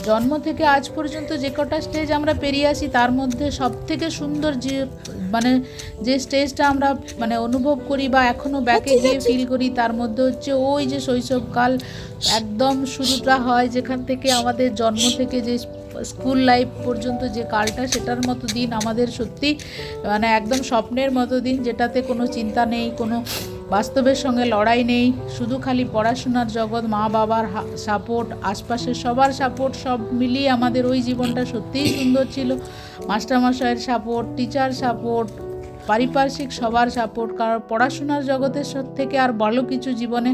জন্ম থেকে আজ পর্যন্ত যে কটা স্টেজ আমরা পেরিয়ে আসি তার মধ্যে সব থেকে সুন্দর যে মানে যে স্টেজটা আমরা মানে অনুভব করি বা এখনও ব্যাকে গিয়ে ফিল করি তার মধ্যে হচ্ছে ওই যে শৈশবকাল একদম শুরুটা হয় যেখান থেকে আমাদের জন্ম থেকে যে স্কুল লাইফ পর্যন্ত যে কালটা সেটার মতো দিন আমাদের সত্যি মানে একদম স্বপ্নের মতো দিন যেটাতে কোনো চিন্তা নেই কোনো বাস্তবের সঙ্গে লড়াই নেই, শুধু খালি পড়াশোনার জগৎ, মা বাবার সাপোর্ট আশপাশের সবার সাপোর্ট সব মিলিয়ে আমাদের ওই জীবনটা সত্যিই সুন্দর ছিল। মাস্টারমশাইয়ের সাপোর্ট টিচার সাপোর্ট পারিপার্শ্বিক সবার সাপোর্ট কারণ পড়াশোনার জগতের সব থেকে আর ভালো কিছু জীবনে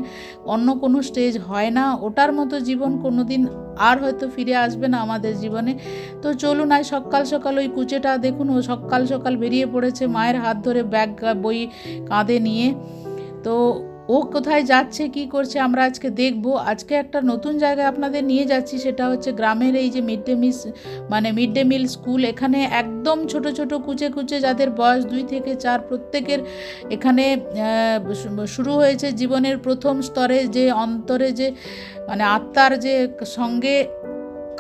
অন্য কোনো স্টেজ হয় না। ওটার মতো জীবন কোনো দিন আর হয়তো ফিরে আসবে না আমাদের জীবনে। তো চলুন আজ সকাল সকাল ওই কুচেটা দেখুন, ও সকাল সকাল বেরিয়ে পড়েছে মায়ের হাত ধরে ব্যাগ, বই কাঁধে নিয়ে। তো ও কোথায় যাচ্ছে, কি করছে, আমরা আজকে দেখব। আজকে একটা নতুন জায়গায় আপনাদের নিয়ে যাচ্ছি, সেটা হচ্ছে গ্রামের এই যে মিড ডে মিল মানে মিড ডে মিল স্কুল। এখানে একদম ছোট ছোট কুচে কুচে যাদের বয়স দুই থেকে চার, প্রত্যেকের এখানে শুরু হয়েছে জীবনের প্রথম স্তরে যে অন্তরে যে মানে আত্মার যে সঙ্গে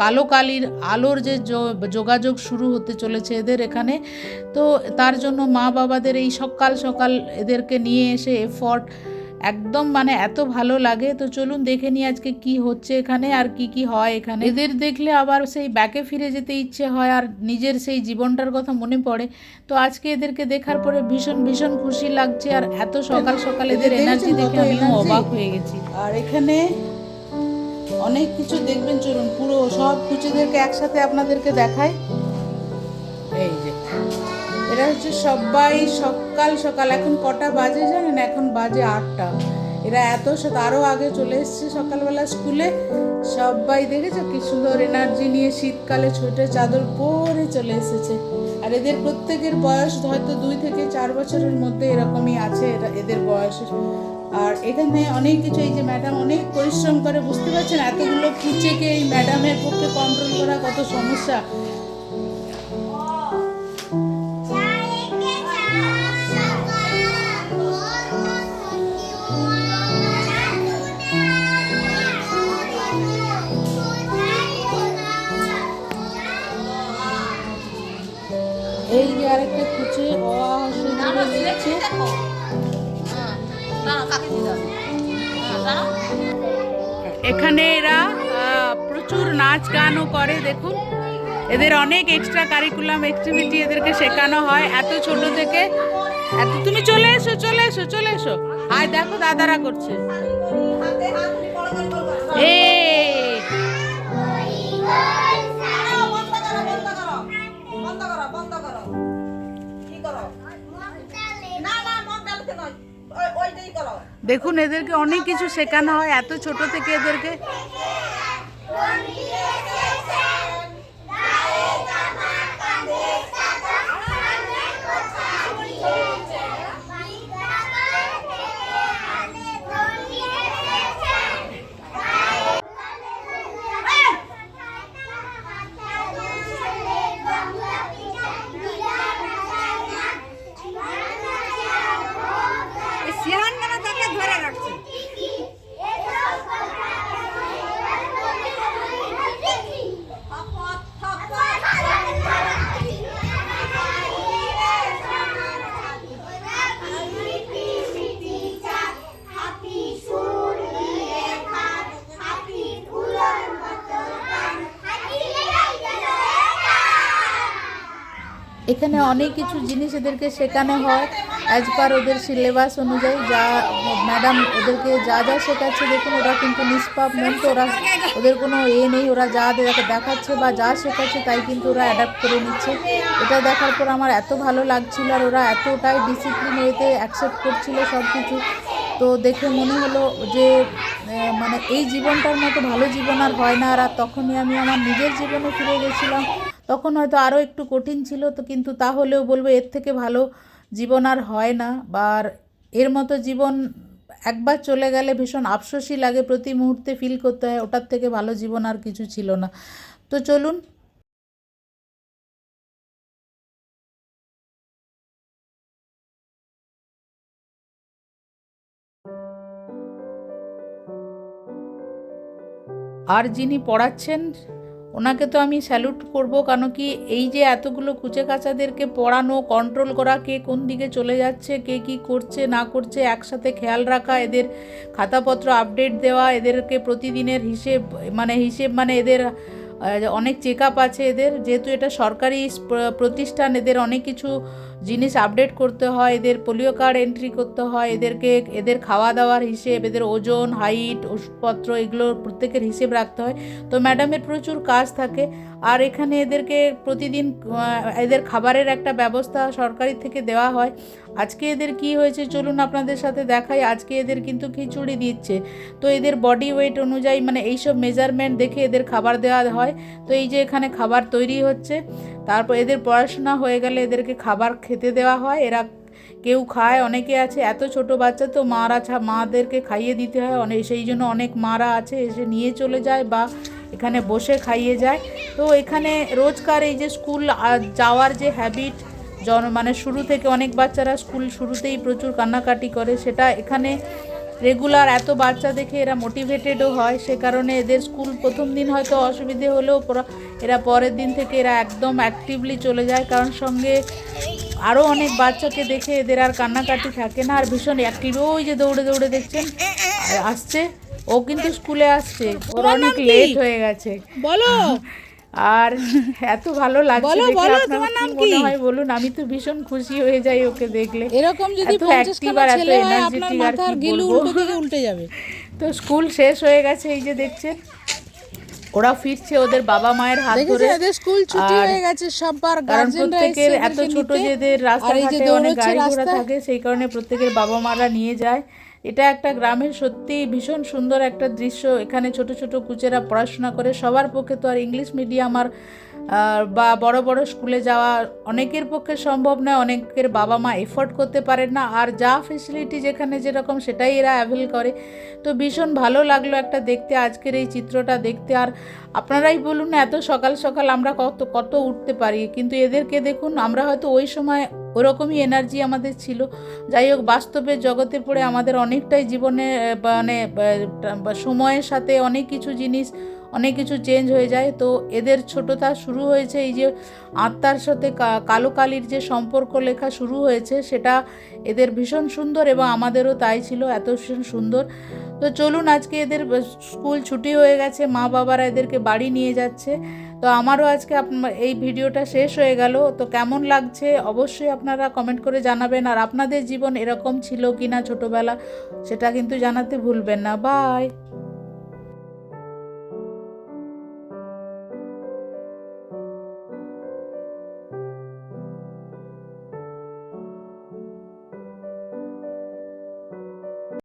কালো কালির আলোর যে যোগাযোগ শুরু হতে চলেছে এদের এখানে। তো তার জন্য মা বাবাদের এই সকাল সকাল এদেরকে নিয়ে এসে এফর্ট একদম মানে এত ভালো লাগে। তো চলুন দেখে নিই আজকে কি হচ্ছে এখানে আর কি কি হয় এখানে। এদের দেখলে আবার সেই ব্যাকে ফিরে যেতে ইচ্ছে হয় আর নিজের সেই জীবনটার কথা মনে পড়ে। তো আজকে এদেরকে দেখার পরে ভীষণ ভীষণ খুশি লাগছে আর এত সকাল সকাল এদের এনার্জি দেখে আমিও অবাক হয়ে গেছি। আর এখানে অনেক কিছু দেখবেন, চলুন, পুরো সব কুচিদেরকে একসাথে আপনাদেরকে দেখাই। এই যে, এরা হচ্ছে সবাই সকাল সকাল, এখন কটা বাজে জানেন? এখন বাজে আটটা। এরা এত সক- আরও আগে চলে এসছে সকালবেলা স্কুলে। সবাই দেখেছ কি সুন্দর এনার্জি নিয়ে শীতকালে ছোটে চাদর পরে চলে এসেছে। আর এদের প্রত্যেকের বয়স হয়তো দুই থেকে চার বছরের মধ্যে এরকমই আছে। এরা- এদের বয়স আর এখানে অনেক কিছু, এই যে ম্যাডাম অনেক পরিশ্রম করে, বুঝতে পারছেন? এতগুলো কুচেকে এই ম্যাডামের পক্ষে কন্ট্রোল করা কত সমস্যা? এই যে আরেকটা কুচে অ আ এখানে এরা প্রচুর নাচ গানও করে, দেখুন। এদের অনেক এক্সট্রা কারিকুলাম অ্যাক্টিভিটি এদেরকে শেখানো হয়। এত ছোট থেকে, এত, তুমি চলে এসো চলে এসো চলে এসো। আয় দেখো দাদারা করছে। এই দেখুন এদেরকে অনেক কিছু শেখানো হয়। এত ছোট থেকে এদেরকে এখানে অনেক কিছু জিনিস এদেরকে শেখানো হয় অ্যাজ পার ওদের সিলেবাস অনুযায়ী যা ম্যাডাম ওদেরকে যা যা শেখাচ্ছে, দেখুন ওরা কিন্তু নিষ্পাপ মেন তো ওরা, ওদের কোনো এ নেই, ওরা যা দেখ- দেখাচ্ছে বা যা শেখাচ্ছে তাই কিন্তু ওরা অ্যাডাপ্ট করে নিচ্ছে। এটা দেখার পর আমার এত ভালো লাগছিল আর ওরা এতটাই ডিসিপ্লিন এতে অ্যাকসেপ্ট করছিল সব কিছু তো দেখে মনে হলো যে মানে এই জীবনটার মতো ভালো জীবন আর হয় না, আর তখনই আমি আমার নিজের জীবনে ফিরে গেছিলাম। তখন হয়তো আরও একটু কঠিন ছিল, তো কিন্তু তাহলেও বলব এর থেকে ভালো জীবন আর হয় না। বা এর মতো জীবন একবার চলে গেলে ভীষণ আফসোসই লাগে, প্রতি মুহূর্তে ফিল করতে হয়, ওটার থেকে ভালো জীবন আর কিছু ছিল না। তো চলুন। আর যিনি পড়াচ্ছেন ওনাকে তো আমি স্যালুট করব কেন কি এই যে এতগুলো কুচে কাচাদেরকে পড়ানো কন্ট্রোল করা, কে কোন দিকে চলে যাচ্ছে, কে কি করছে, না করছে, একসাথে খেয়াল রাখা, এদের খাতাপত্র আপডেট দেওয়া, এদেরকে প্রতিদিনের হিসেব মানে হিসেব মানে এদের অনেক চেক আপ আছে, এদের যেহেতু এটা সরকারি প্রতিষ্ঠান, এদের অনেক কিছু জিনিস আপডেট করতে হয়, এদের পোলিও কার্ড এন্ট্রি করতে হয়, এদেরকে, এদের খাওয়া দাওয়ার হিসেব, এদের ওজন হাইট ওষুধপত্র, এগুলো প্রত্যেকের হিসেব রাখতে হয়। তো ম্যাডামের প্রচুর কাজ থাকে। আর এখানে এদেরকে প্রতিদিন এদের খাবারের একটা ব্যবস্থা সরকারি থেকে দেওয়া হয়। আজকে এদের কি হয়েছে চলুন আপনাদের সাথে দেখাই। আজকে এদের কিন্তু খিচুড়ি দিচ্ছে। তো এদের বডি ওয়েট অনুযায়ী মানে এইসব মেজারমেন্ট দেখে এদের খাবার দেওয়া হয়। তো এই যে এখানে খাবার তৈরি হচ্ছে। তারপর এদের পড়াশোনা হয়ে গেলে এদেরকে খাবার খেতে দেওয়া হয়। এরা কেউ খায়, অনেকে আছে, এত ছোট বাচ্চা তো মারা ছা, মাদেরকে খাইয়ে দিতে হয়। অনেক সেই জন্য অনেক মারা আছে, এসে নিয়ে চলে যায় বা এখানে বসে খাইয়ে যায়। তো এখানে রোজকার এই যে স্কুল যাওয়ার যে হ্যাবিট জন মানে শুরু থেকে অনেক বাচ্চারা স্কুল শুরুতেই প্রচুর কান্নাকাটি করে। সেটা এখানে রেগুলার এত বাচ্চা দেখে এরা মোটিভেটেডও হয় সে কারণে এদের স্কুল প্রথম দিন হয়তো অসুবিধে হলেও এরা পরের দিন থেকে এরা একদম অ্যাক্টিভলি চলে যায়। কারণ সঙ্গে আরও অনেক বাচ্চাকে দেখে এদের আর কান্নাকাটি থাকে না। আর ভীষণ অ্যাক্টিভ ওই যে দৌড়ে দৌড়ে দেখছেন? আসছে। ও কিন্তু স্কুলে আসছে। ওর অনেক লেট হয়ে গেছে। বলো। আর এত ভালো লাগছে বলো, তোমার নাম কি? হয়? বলুন আমি তো ভীষণ খুশি হয়ে যাই ওকে দেখলে। এরকম যদি এত পঞ্চাশ আর এত ছেলে হয় আপনার মাথার গিলু উল্টো দিকে উল্টে যাবে। তো স্কুল শেষ হয়ে গেছে এই যে দেখছেন? ওরা ফিরছে ওদের বাবা মায়ের হাত ধরে। এদের স্কুল ছুটি হয়ে গেছে সববার কারণ গার্জেনরা প্রত্যেকের এত ছোট যে এদের আর রাস্তাঘাটে অনেক গাড়ি ঘোড়া থাকে সেই কারণে প্রত্যেকের বাবা মারা নিয়ে যায়। এটা একটা গ্রামের সত্যি ভীষণ সুন্দর একটা দৃশ্য। এখানে ছোট ছোট কুচেরা পড়াশোনা করে। সবার পক্ষে তো আর ইংলিশ মিডিয়াম আর বা বড় বড় স্কুলে যাওয়া অনেকের পক্ষে সম্ভব নয়। অনেকের বাবা মা এফোর্ড করতে পারেন না। আর যা ফেসিলিটি যেখানে যেরকম সেটাই এরা অ্যাভেল করে। তো ভীষণ ভালো লাগল একটা দেখতে, আজকের এই চিত্রটা দেখতে। আর আপনারাই বলুন এত সকাল সকাল আমরা কত কত উঠতে পারি। কিন্তু এদেরকে দেখুন, আমরা হয়তো ওই সময় ওরকমই এনার্জি আমাদের ছিল। যাই হোক বাস্তবের জগতে পড়ে আমাদের অনেকটাই জীবনে মানে সময়ের সাথে অনেক কিছু জিনিস, অনেক কিছু চেঞ্জ হয়ে যায়। তো এদের ছোটতা শুরু হয়েছে, এই যে আত্মার সাথে কালো কালির যে সম্পর্ক লেখা শুরু হয়েছে, সেটা এদের ভীষণ সুন্দর এবং আমাদেরও তাই ছিল, এত ভীষণ সুন্দর। তো চলুন আজকে এদের স্কুল ছুটি হয়ে গেছে, মা বাবারা এদেরকে বাড়ি নিয়ে যাচ্ছে। তো আমারও আজকে এই ভিডিওটা শেষ হয়ে গেল। তো কেমন লাগছে অবশ্যই আপনারা কমেন্ট করে জানাবেন। আর আপনাদের জীবন এরকম ছিল কি না ছোটোবেলা, সেটা কিন্তু জানাতে ভুলবেন না। বাই